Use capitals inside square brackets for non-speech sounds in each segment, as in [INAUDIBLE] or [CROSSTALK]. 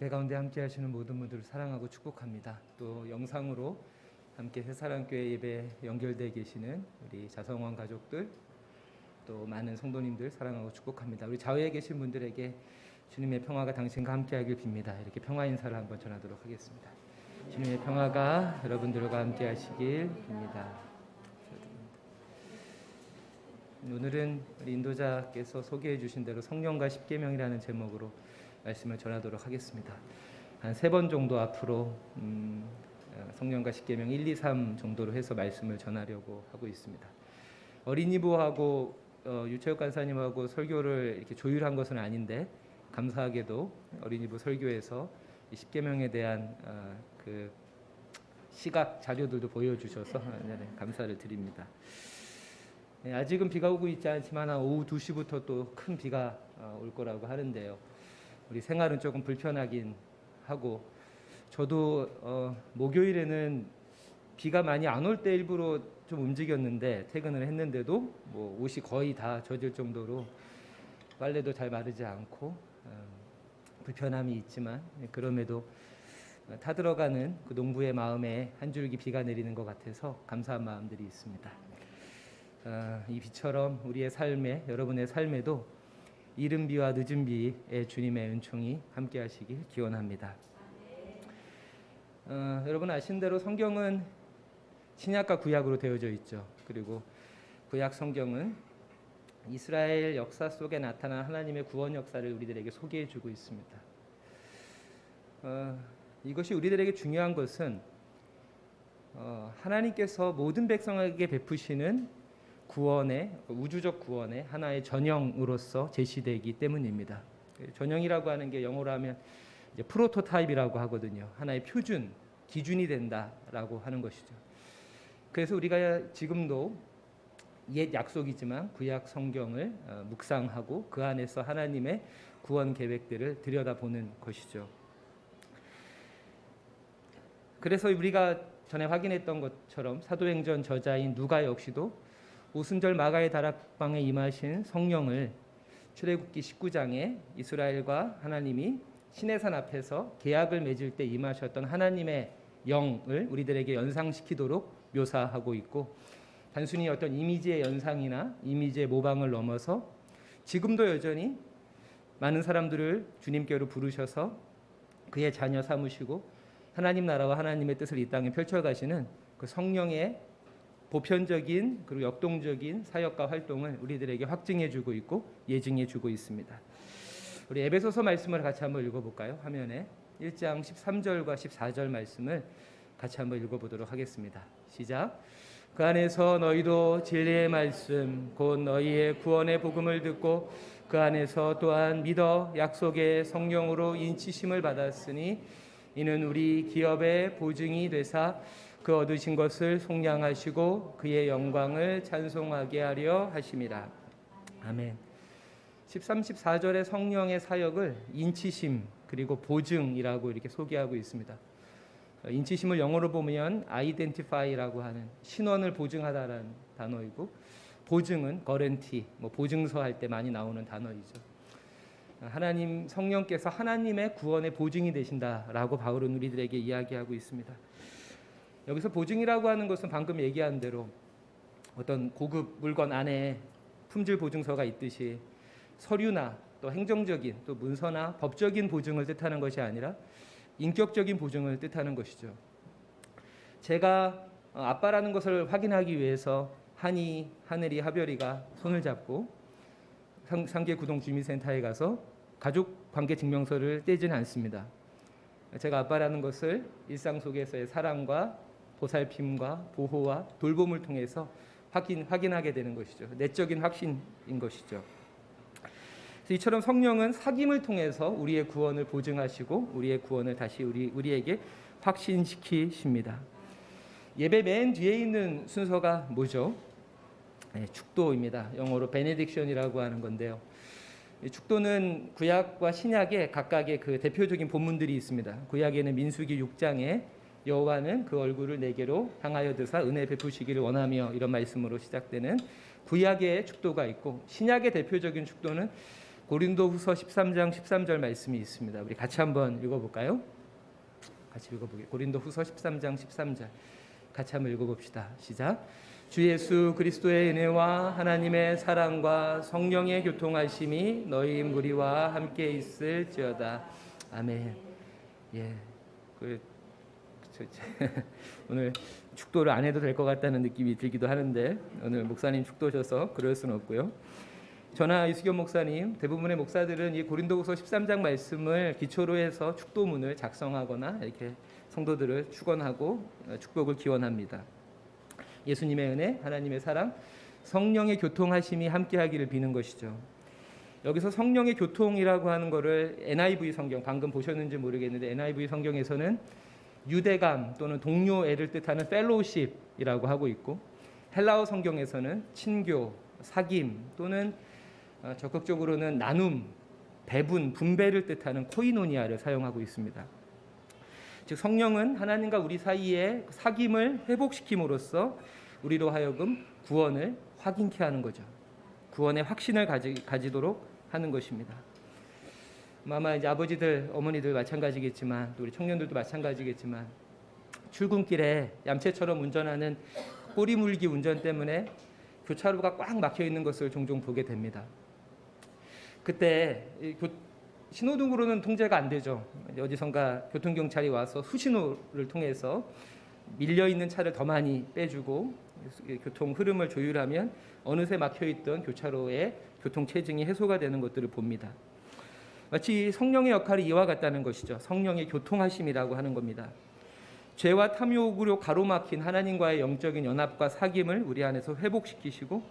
예배 가운데 함께 하시는 모든 분들을 사랑하고 축복합니다. 또 영상으로 함께 새사랑교회 예배 연결돼 계시는 우리 자성원 가족들 또 많은 성도님들 사랑하고 축복합니다. 우리 좌우에 계신 분들에게 주님의 평화가 당신과 함께하길 빕니다. 이렇게 평화 인사를 한번 전하도록 하겠습니다. 주님의 평화가 여러분들과 함께하시길 빕니다. 오늘은 인도자께서 소개해 주신 대로 성령과 십계명이라는 제목으로 말씀을 전하도록 하겠습니다. 한 세 번 정도 앞으로 음, 어, 성령과 십계명 1, 2, 3 정도로 해서 말씀을 전하려고 하고 있습니다. 어린이부하고 어, 유채욱 간사님하고 설교를 이렇게 조율한 것은 아닌데 감사하게도 어린이부 설교에서 이 십계명에 대한 어, 그 시각 자료들도 보여주셔서 네, 네, 감사를 드립니다. 네, 아직은 비가 오고 있지 않지만 한 오후 2시부터 또 큰 비가 어, 올 거라고 하는데요. 우리 생활은 조금 불편하긴 하고 저도 어, 목요일에는 비가 많이 안 올 때 일부러 좀 움직였는데 퇴근을 했는데도 뭐 옷이 거의 다 젖을 정도로 빨래도 잘 마르지 않고 어, 불편함이 있지만 그럼에도 타들어가는 그 농부의 마음에 한 줄기 비가 내리는 것 같아서 감사한 마음들이 있습니다. 어, 이 비처럼 우리의 삶에 여러분의 삶에도 이른 비와 늦은 비의 주님의 은총이 함께하시길 기원합니다. 어, 여러분 아신 대로 성경은 신약과 구약으로 되어져 있죠. 그리고 구약 성경은 이스라엘 역사 속에 나타난 하나님의 구원 역사를 우리들에게 소개해주고 있습니다. 어, 이것이 우리들에게 중요한 것은 어, 하나님께서 모든 백성에게 베푸시는 구원의 우주적 구원의 하나의 전형으로서 제시되기 때문입니다. 전형이라고 하는 게 영어로 하면 이제 프로토타입이라고 하거든요. 하나의 표준 기준이 된다라고 하는 것이죠. 그래서 우리가 지금도 옛 약속이지만 구약 성경을 어, 묵상하고 그 안에서 하나님의 구원 계획들을 들여다보는 것이죠. 그래서 우리가 전에 확인했던 것처럼 사도행전 저자인 누가 역시도 오순절 마가의 다락방에 임하신 성령을 출애굽기 19장에 이스라엘과 하나님이 시내산 앞에서 계약을 맺을 때 임하셨던 하나님의 영을 우리들에게 연상시키도록 묘사하고 있고 단순히 어떤 이미지의 연상이나 이미지의 모방을 넘어서 지금도 여전히 많은 사람들을 주님께로 부르셔서 그의 자녀 삼으시고 하나님 나라와 하나님의 뜻을 이 땅에 펼쳐가시는 그 성령의 보편적인 그리고 역동적인 사역과 활동을 우리들에게 확증해주고 있고 예증해주고 있습니다. 우리 에베소서 말씀을 같이 한번 읽어볼까요? 화면에 1장 13절과 14절 말씀을 같이 한번 읽어보도록 하겠습니다. 시작. 그 안에서 너희도 진리의 말씀 곧 너희의 구원의 복음을 듣고 그 안에서 또한 믿어 약속의 성령으로 인치심을 받았으니 이는 우리 기업의 보증이 되사 그 얻으신 것을 속량하시고 그의 영광을 찬송하게 하려 하심이라. 아멘. 13, 14절의 성령의 사역을 인치심 그리고 보증이라고 이렇게 소개하고 있습니다. 인치심을 영어로 보면 identify라고 하는 신원을 보증하다라는 단어이고 보증은 거렌티, 뭐 보증서 할 때 많이 나오는 단어이죠. 하나님 성령께서 하나님의 구원의 보증이 되신다라고 바울은 우리들에게 이야기하고 있습니다. 여기서 보증이라고 하는 것은 방금 얘기한 대로 어떤 고급 물건 안에 품질 보증서가 있듯이 서류나 또 행정적인 또 문서나 법적인 보증을 뜻하는 것이 아니라 인격적인 보증을 뜻하는 것이죠. 제가 어, 아빠라는 것을 확인하기 위해서 한이, 하늘이, 하별이가 손을 잡고 상계 구동 주민센터에 가서 가족 관계 증명서를 떼지는 않습니다. 제가 아빠라는 것을 일상 속에서의 사랑과 보살핌과 보호와 돌봄을 통해서 확인 확인하게 되는 것이죠. 내적인 확신인 것이죠. 이처럼 성령은 사귐을 통해서 우리의 구원을 보증하시고 우리의 구원을 다시 우리 우리에게 확신시키십니다. 예배 맨 뒤에 있는 순서가 뭐죠? 네, 축도입니다. 영어로 베네딕션이라고 하는 건데요. 축도는 구약과 신약에 각각의 그 대표적인 본문들이 있습니다. 구약에는 민수기 6장에 여호와는 그 얼굴을 내게로 향하여 드사 은혜 베푸시기를 원하며 이런 말씀으로 시작되는 구약의 축도가 있고 신약의 대표적인 축도는 고린도후서 13장 13절 말씀이 있습니다. 우리 같이 한번 읽어볼까요? 같이 읽어보게. 고린도후서 13장 13절 같이 한번 읽어봅시다. 시작. 주 예수 그리스도의 은혜와 하나님의 사랑과 성령의 교통하심이 너희 무리와 함께 있을지어다. 아멘. 예. 그 [LAUGHS] 오늘 축도를 안 해도 될 것 같다는 느낌이 들기도 하는데 오늘 목사님 축도셔서 그럴 수는 없고요. 저나 이수겸 목사님 대부분의 목사들은 이 고린도후서 13장 말씀을 기초로 해서 축도문을 작성하거나 이렇게 성도들을 축원하고 어, 축복을 기원합니다. 예수님의 은혜, 하나님의 사랑, 성령의 교통하심이 함께하기를 비는 것이죠. 여기서 성령의 교통이라고 하는 것을 NIV 성경 방금 보셨는지 모르겠는데 NIV 성경에서는 유대감 또는 동료애를 뜻하는 펠로우십이라고 하고 있고 헬라어 성경에서는 친교, 사귐 또는 어, 적극적으로는 나눔, 배분, 분배를 뜻하는 코이노니아를 사용하고 있습니다. 즉 성령은 하나님과 우리 사이의 사귐을 회복시킴으로써 우리로 하여금 구원을 확인케 하는 거죠. 구원의 확신을 가지, 가지도록 하는 것입니다. 아마 이제 아버지들, 어머니들 마찬가지겠지만 또 우리 청년들도 마찬가지겠지만 출근길에 얌체처럼 운전하는 꼬리 물기 운전 때문에 교차로가 꽉 막혀 있는 것을 종종 보게 됩니다. 그때 이 교, 신호등으로는 통제가 안 되죠. 어디선가 교통 경찰이 와서 수신호를 통해서 밀려 있는 차를 더 많이 빼주고 교통 흐름을 조율하면 어느새 막혀 있던 교차로의 교통 체증이 해소가 되는 것들을 봅니다. 마치 성령의 역할이 이와 같다는 것이죠. 성령의 교통하심이라고 하는 겁니다. 죄와 탐욕으로 가로막힌 하나님과의 영적인 연합과 사귐을 우리 안에서 회복시키시고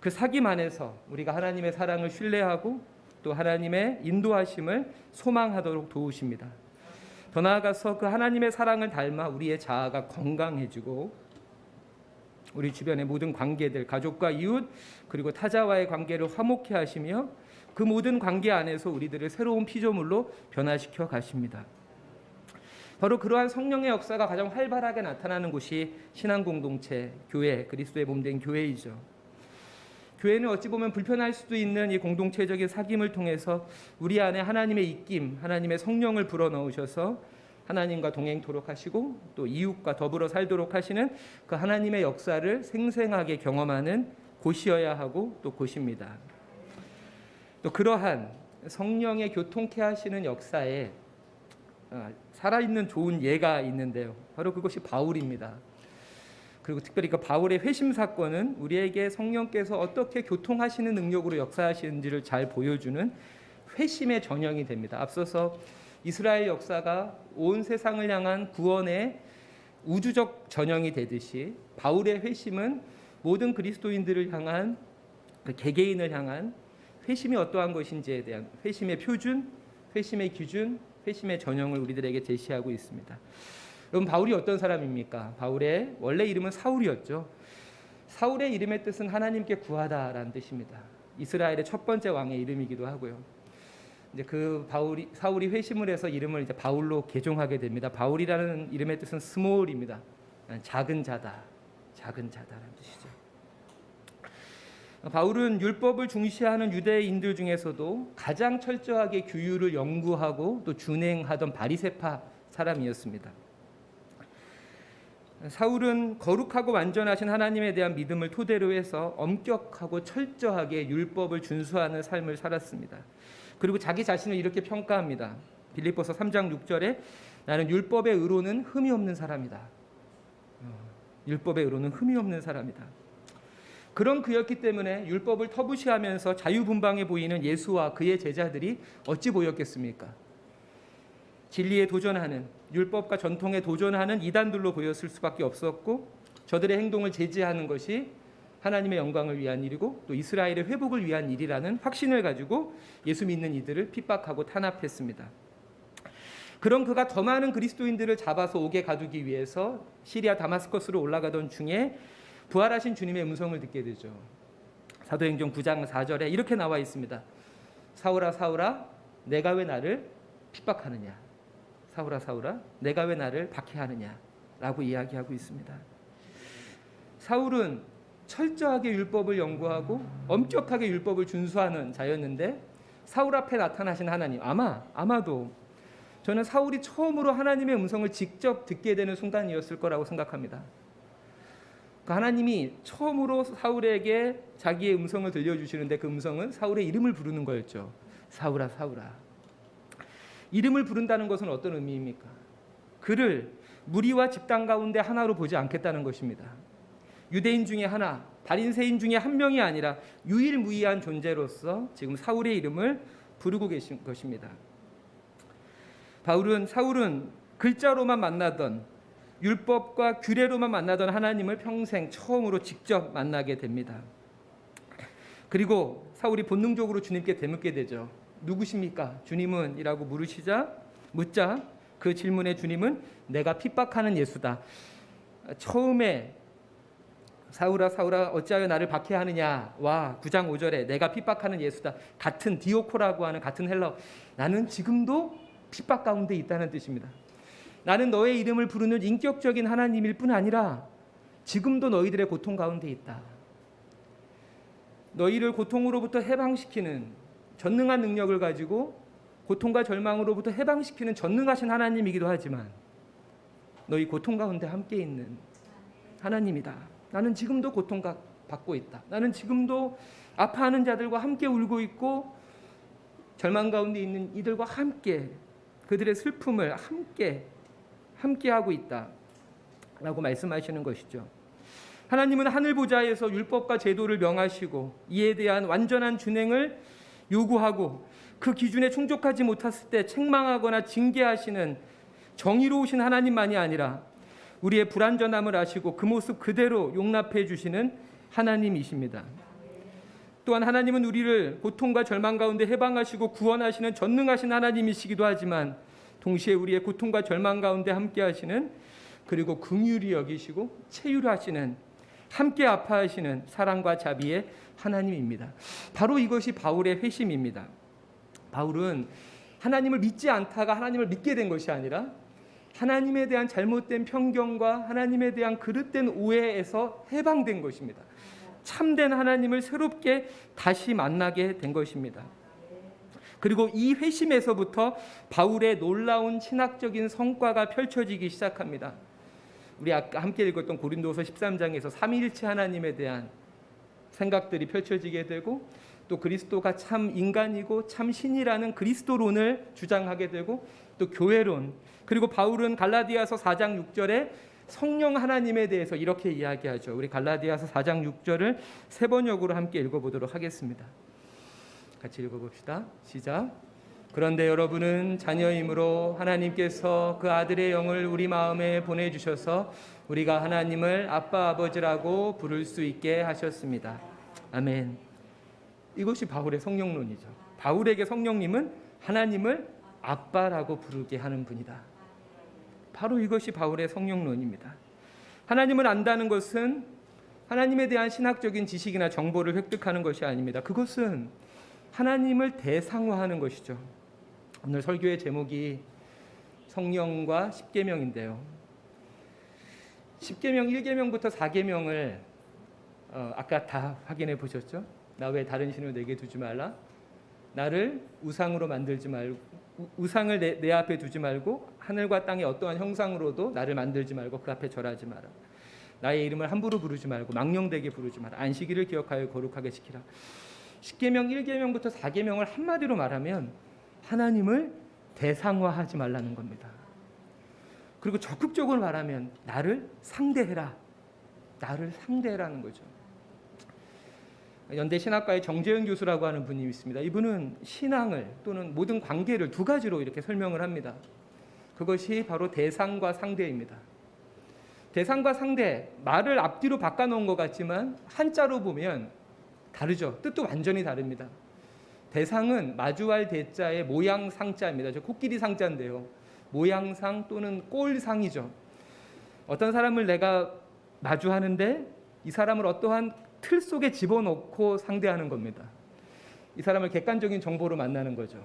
그 사귐 안에서 우리가 하나님의 사랑을 신뢰하고 또 하나님의 인도하심을 소망하도록 도우십니다. 더 나아가서 그 하나님의 사랑을 닮아 우리의 자아가 건강해지고 우리 주변의 모든 관계들, 가족과 이웃 그리고 타자와의 관계를 화목해 하시며 그 모든 관계 안에서 우리들을 새로운 피조물로 변화시켜 가십니다. 바로 그러한 성령의 역사가 가장 활발하게 나타나는 곳이 신앙 공동체, 교회, 그리스도의 몸된 교회이죠. 교회는 어찌 보면 불편할 수도 있는 이 공동체적인 사귐을 통해서 우리 안에 하나님의 입김, 하나님의 성령을 불어넣으셔서 하나님과 동행토록 하시고 또 이웃과 더불어 살도록 하시는 그 하나님의 역사를 생생하게 경험하는 곳이어야 하고 또 곳입니다. 또 그러한 성령의 교통케 하시는 역사에 어, 살아있는 좋은 예가 있는데요. 바로 그것이 바울입니다. 그리고 특별히 그 바울의 회심 사건은 우리에게 성령께서 어떻게 교통하시는 능력으로 역사하시는지를 잘 보여주는 회심의 전형이 됩니다. 앞서서 이스라엘 역사가 온 세상을 향한 구원의 우주적 전형이 되듯이 바울의 회심은 모든 그리스도인들을 향한 그 개개인을 향한 회심이 어떠한 것인지에 대한 회심의 표준, 회심의 기준, 회심의 전형을 우리들에게 제시하고 있습니다. 여러분 바울이 어떤 사람입니까? 바울의 원래 이름은 사울이었죠. 사울의 이름의 뜻은 하나님께 구하다라는 뜻입니다. 이스라엘의 첫 번째 왕의 이름이기도 하고요. 이제 그 바울이 사울이 회심을 해서 이름을 이제 바울로 개종하게 됩니다. 바울이라는 이름의 뜻은 스몰입니다. 작은 자다, 작은 자다라는 뜻이죠. 바울은 율법을 중시하는 유대인들 중에서도 가장 철저하게 규율을 연구하고 또 준행하던 바리새파 사람이었습니다. 사울은 거룩하고 완전하신 하나님에 대한 믿음을 토대로 해서 엄격하고 철저하게 율법을 준수하는 삶을 살았습니다. 그리고 자기 자신을 이렇게 평가합니다. 빌립보서 3장 6절에 나는 율법의 의로는 흠이 없는 사람이다. 어, 율법의 의로는 흠이 없는 사람이다. 그런 그였기 때문에 율법을 터부시하면서 자유분방해 보이는 예수와 그의 제자들이 어찌 보였겠습니까? 진리에 도전하는 율법과 전통에 도전하는 이단들로 보였을 수밖에 없었고 저들의 행동을 제지하는 것이 하나님의 영광을 위한 일이고 또 이스라엘의 회복을 위한 일이라는 확신을 가지고 예수 믿는 이들을 핍박하고 탄압했습니다. 그런 그가 더 많은 그리스도인들을 잡아서 옥에 가두기 위해서 시리아 다마스커스로 올라가던 중에 부활하신 주님의 음성을 듣게 되죠. 사도행전 9장 4절에 이렇게 나와 있습니다. 사울아 사울아 내가 왜 나를 핍박하느냐? 사울아 사울아 내가 왜 나를 박해하느냐 라고 이야기하고 있습니다. 사울은 철저하게 율법을 연구하고 엄격하게 율법을 준수하는 자였는데 사울 앞에 나타나신 하나님 아마 아마도 저는 사울이 처음으로 하나님의 음성을 직접 듣게 되는 순간이었을 거라고 생각합니다. 그 하나님이 처음으로 사울에게 자기의 음성을 들려주시는데 그 음성은 사울의 이름을 부르는 거였죠. 사울아 사울아. 이름을 부른다는 것은 어떤 의미입니까? 그를 무리와 집단 가운데 하나로 보지 않겠다는 것입니다. 유대인 중에 하나, 다린새인 중에 한 명이 아니라 유일무이한 존재로서 지금 사울의 이름을 부르고 계신 것입니다. 바울은 사울은 글자로만 만나던 율법과 규례로만 만나던 하나님을 평생 처음으로 직접 만나게 됩니다. 그리고 사울이 본능적으로 주님께 대묻게 되죠. 누구십니까? 주님은? 이라고 물으시자 묻자 그 질문에 주님은 내가 핍박하는 예수다. 처음에 사울아 사울아 어찌하여 나를 박해하느냐 와 9장 5절에 내가 핍박하는 예수다. 같은 디오코라고 하는 같은 헬러 나는 지금도 핍박 가운데 있다는 뜻입니다. 나는 너의 이름을 부르는 인격적인 하나님일 뿐 아니라 지금도 너희들의 고통 가운데 있다. 너희를 고통으로부터 해방시키는 전능한 능력을 가지고 고통과 절망으로부터 해방시키는 전능하신 하나님이기도 하지만 너희 고통 가운데 함께 있는 하나님이다. 나는 지금도 고통 받고 있다. 나는 지금도 아파하는 자들과 함께 울고 있고 절망 가운데 있는 이들과 함께 그들의 슬픔을 함께 함께 하고 있다 라고 말씀하시는 것이죠. 하나님은 하늘 보좌에서 율법과 제도를 명하시고 이에 대한 완전한 준행을 요구하고 그 기준에 충족하지 못했을 때 책망하거나 징계하시는 정의로우신 하나님만이 아니라 우리의 불완전함을 아시고 그 모습 그대로 용납해 주시는 하나님이십니다. 또한 하나님은 우리를 고통과 절망 가운데 해방하시고 구원하시는 전능하신 하나님이시기도 하지만 동시에 우리의 고통과 절망 가운데 함께 하시는 그리고 긍휼히 여기시고 체휼하시는 함께 아파하시는 사랑과 자비의 하나님입니다. 바로 이것이 바울의 회심입니다. 바울은 하나님을 믿지 않다가 하나님을 믿게 된 것이 아니라 하나님에 대한 잘못된 편견과 하나님에 대한 그릇된 오해에서 해방된 것입니다. 참된 하나님을 새롭게 다시 만나게 된 것입니다. 그리고 이 회심에서부터 바울의 놀라운 신학적인 성과가 펼쳐지기 시작합니다. 우리 아까 함께 읽었던 고린도서 13장에서 삼위일체 하나님에 대한 생각들이 펼쳐지게 되고 또 그리스도가 참 인간이고 참 신이라는 그리스도론을 주장하게 되고 또 교회론 그리고 바울은 갈라디아서 4장 6절에 성령 하나님에 대해서 이렇게 이야기하죠. 우리 갈라디아서 4장 6절을 세 번역으로 함께 읽어보도록 하겠습니다. 같이 읽어봅시다. 시작. 그런데 여러분은 자녀이므로 하나님께서 그 아들의 영을 우리 마음에 보내주셔서 우리가 하나님을 아빠 아버지라고 부를 수 있게 하셨습니다. 아멘. 이것이 바울의 성령론이죠. 바울에게 성령님은 하나님을 아빠라고 부르게 하는 분이다. 바로 이것이 바울의 성령론입니다. 하나님을 안다는 것은 하나님에 대한 신학적인 지식이나 정보를 획득하는 것이 아닙니다. 그것은 하나님을 대상화하는 것이죠. 오늘 설교의 제목이 성령과 십계명인데요. 십계명 1계명부터 4계명을 어, 아까 다 확인해 보셨죠? 나 왜 다른 신을 내게 두지 말라? 나를 우상으로 만들지 말고 우상을 내, 내 앞에 두지 말고 하늘과 땅의 어떠한 형상으로도 나를 만들지 말고 그 앞에 절하지 마라. 나의 이름을 함부로 부르지 말고 망령되게 부르지 마라. 안식일을 기억하여 거룩하게 지키라. 십계명 1계명부터 4계명을 한마디로 말하면 하나님을 대상화하지 말라는 겁니다. 그리고 적극적으로 말하면 나를 상대해라. 나를 상대해라는 거죠. 연대 신학과의 정재현 교수라고 하는 분이 있습니다. 이분은 신앙을 또는 모든 관계를 두 가지로 이렇게 설명을 합니다. 그것이 바로 대상과 상대입니다. 대상과 상대 말을 앞뒤로 바꿔 놓은 것 같지만 한자로 보면 다르죠. 뜻도 완전히 다릅니다. 대상은 마주할 대자의 모양 상자입니다. 저 코끼리 상자인데요. 모양상 또는 꼴상이죠. 어떤 사람을 내가 마주하는데 이 사람을 어떠한 틀 속에 집어넣고 상대하는 겁니다. 이 사람을 객관적인 정보로 만나는 거죠.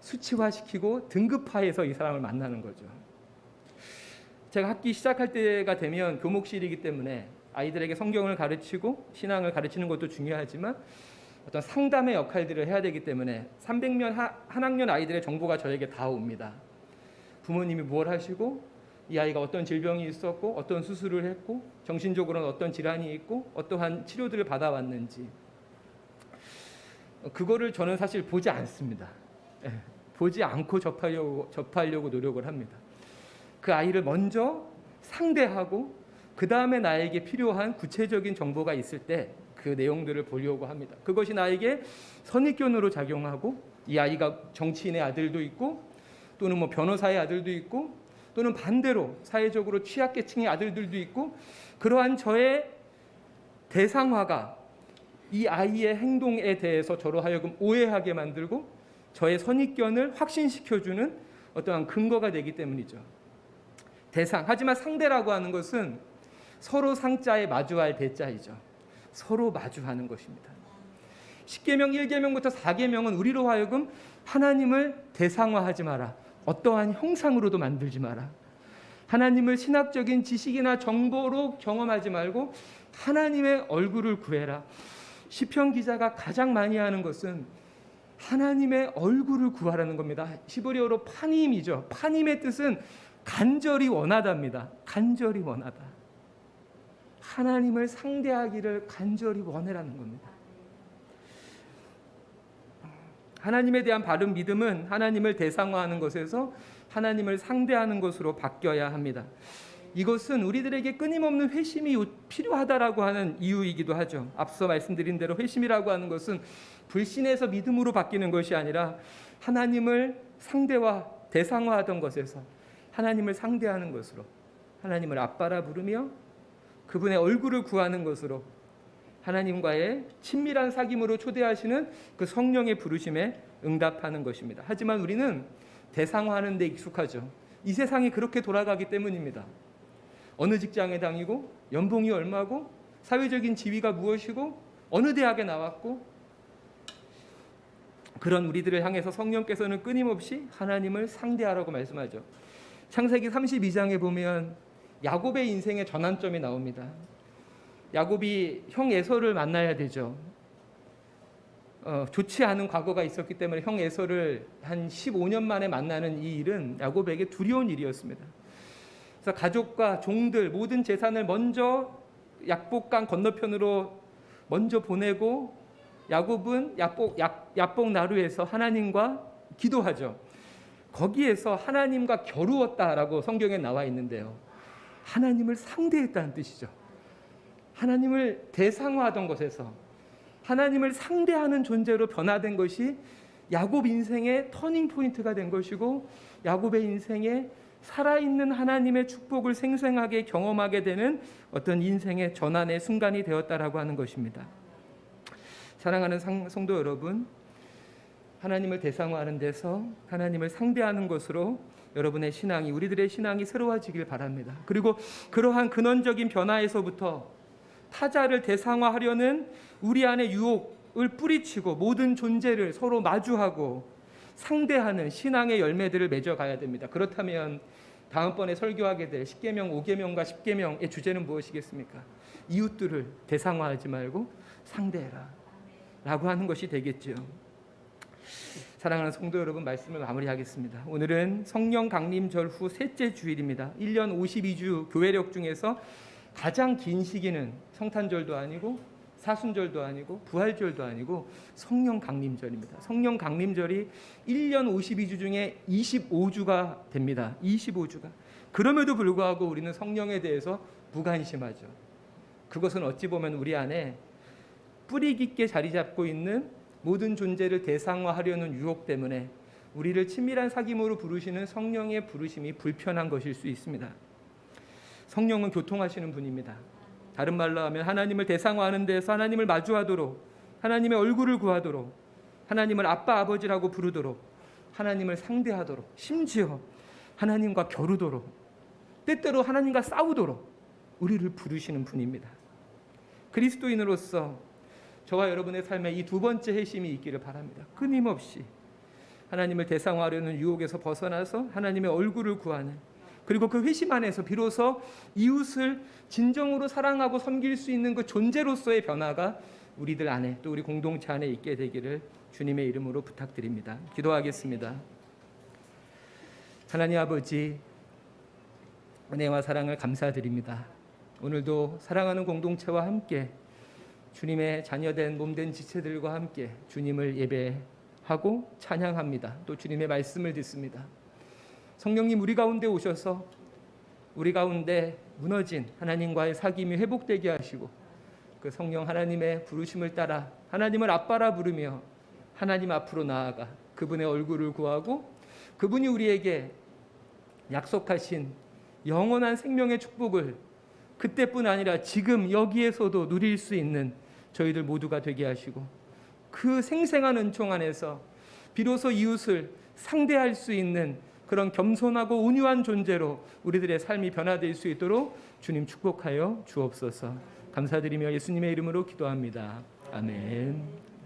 수치화시키고 등급화해서 이 사람을 만나는 거죠. 제가 학기 시작할 때가 되면 교목실이기 때문에 아이들에게 성경을 가르치고 신앙을 가르치는 것도 중요하지만 어떤 상담의 역할들을 해야 되기 때문에 300명 하- 한 학년 아이들의 정보가 저에게 다 옵니다. 부모님이 뭘 하시고 이 아이가 어떤 질병이 있었고 어떤 수술을 했고 정신적으로는 어떤 질환이 있고 어떠한 치료들을 받아왔는지 어, 그거를 저는 사실 보지 않습니다. 예, 보지 않고 접하려고 접하려고 노력을 합니다. 그 아이를 먼저 상대하고 그 다음에 나에게 필요한 구체적인 정보가 있을 때 그 내용들을 보려고 합니다. 그것이 나에게 선입견으로 작용하고 이 아이가 정치인의 아들도 있고 또는 뭐 변호사의 아들도 있고 또는 반대로 사회적으로 취약계층의 아들들도 있고 그러한 저의 대상화가 이 아이의 행동에 대해서 저로 하여금 오해하게 만들고 저의 선입견을 확신시켜주는 어떠한 근거가 되기 때문이죠. 대상. 하지만 상대라고 하는 것은 서로 상자에 마주할 대자이죠. 서로 마주하는 것입니다. 10계명 1계명부터 4계명은 우리로 하여금 하나님을 대상화하지 마라. 어떠한 형상으로도 만들지 마라. 하나님을 신학적인 지식이나 정보로 경험하지 말고 하나님의 얼굴을 구해라. 시편 기자가 가장 많이 하는 것은 하나님의 얼굴을 구하라는 겁니다. 히브리어로 파님이죠. 파님의 뜻은 간절히 원하답니다. 간절히 원하다. 하나님을 상대하기를 간절히 원해라는 겁니다. 하나님에 대한 바른 믿음은 하나님을 대상화하는 것에서 하나님을 상대하는 것으로 바뀌어야 합니다. 이것은 우리들에게 끊임없는 회심이 요- 필요하다라고 하는 이유이기도 하죠. 앞서 말씀드린 대로 회심이라고 하는 것은 불신에서 믿음으로 바뀌는 것이 아니라 하나님을 상대와 대상화하던 것에서 하나님을 상대하는 것으로 하나님을 아빠라 부르며 그분의 얼굴을 구하는 것으로 하나님과의 친밀한 사귐으로 초대하시는 그 성령의 부르심에 응답하는 것입니다. 하지만 우리는 대상화하는 데 익숙하죠. 이 세상이 그렇게 돌아가기 때문입니다. 어느 직장에 다니고 연봉이 얼마고 사회적인 지위가 무엇이고 어느 대학에 나왔고 그런 우리들을 향해서 성령께서는 끊임없이 하나님을 상대하라고 말씀하죠. 창세기 32장에 보면 야곱의 인생의 전환점이 나옵니다. 야곱이 형 에서를 만나야 되죠. 어, 좋지 않은 과거가 있었기 때문에 형 에서를 한 15년 만에 만나는 이 일은 야곱에게 두려운 일이었습니다. 그래서 가족과 종들 모든 재산을 먼저 약복강 건너편으로 먼저 보내고 야곱은 약복 약, 약복 나루에서 하나님과 기도하죠. 거기에서 하나님과 겨루었다라고 성경에 나와 있는데요. 하나님을 상대했다는 뜻이죠. 하나님을 대상화하던 것에서 하나님을 상대하는 존재로 변화된 것이 야곱 인생의 터닝 포인트가 된 것이고 야곱의 인생에 살아있는 하나님의 축복을 생생하게 경험하게 되는 어떤 인생의 전환의 순간이 되었다라고 하는 것입니다. 사랑하는 상- 성도 여러분, 하나님을 대상화하는 데서 하나님을 상대하는 것으로 여러분의 신앙이 우리들의 신앙이 새로워지길 바랍니다. 그리고 그러한 근원적인 변화에서부터 타자를 대상화하려는 우리 안의 유혹을 뿌리치고 모든 존재를 서로 마주하고 상대하는 신앙의 열매들을 맺어 가야 됩니다. 그렇다면 다음번에 설교하게 될 10계명, 5계명과 10계명의 주제는 무엇이겠습니까? 이웃들을 대상화하지 말고 상대해라. 라고 하는 것이 되겠죠. 사랑하는 성도 여러분 말씀을 마무리하겠습니다. 오늘은 성령 강림 절 후 셋째 주일입니다. 1년 52주 교회력 중에서 가장 긴 시기는 성탄절도 아니고 사순절도 아니고 부활절도 아니고 성령 강림절입니다. 성령 강림절이 1년 52주 중에 25주가 됩니다. 25주가. 그럼에도 불구하고 우리는 성령에 대해서 무관심하죠. 그것은 어찌 보면 우리 안에 뿌리 깊게 자리 잡고 있는 모든 존재를 대상화하려는 유혹 때문에 우리를 친밀한 사귐으로 부르시는 성령의 부르심이 불편한 것일 수 있습니다. 성령은 교통하시는 분입니다. 다른 말로 하면 하나님을 대상화하는 데서 하나님을 마주하도록 하나님의 얼굴을 구하도록 하나님을 아빠 아버지라고 부르도록 하나님을 상대하도록 심지어 하나님과 겨루도록 때때로 하나님과 싸우도록 우리를 부르시는 분입니다. 그리스도인으로서 저와 여러분의 삶에 이 두 번째 핵심이 있기를 바랍니다. 끊임없이 하나님을 대상화하려는 유혹에서 벗어나서 하나님의 얼굴을 구하는 그리고 그 회심 안에서 비로소 이웃을 진정으로 사랑하고 섬길 수 있는 그 존재로서의 변화가 우리들 안에 또 우리 공동체 안에 있게 되기를 주님의 이름으로 부탁드립니다. 기도하겠습니다. 하나님 아버지 은혜와 사랑을 감사드립니다. 오늘도 사랑하는 공동체와 함께 주님의 자녀된 몸된 지체들과 함께 주님을 예배하고 찬양합니다. 또 주님의 말씀을 듣습니다. 성령님 우리 가운데 오셔서 우리 가운데 무너진 하나님과의 사귐이 회복되게 하시고 그 성령 하나님의 부르심을 따라 하나님을 아빠라 부르며 하나님 앞으로 나아가 그분의 얼굴을 구하고 그분이 우리에게 약속하신 영원한 생명의 축복을 그때뿐 아니라 지금 여기에서도 누릴 수 있는 저희들 모두가 되게 하시고 그 생생한 은총 안에서 비로소 이웃을 상대할 수 있는 그런 겸손하고 온유한 존재로 우리들의 삶이 변화될 수 있도록 주님 축복하여 주옵소서. 감사드리며 예수님의 이름으로 기도합니다. 아멘.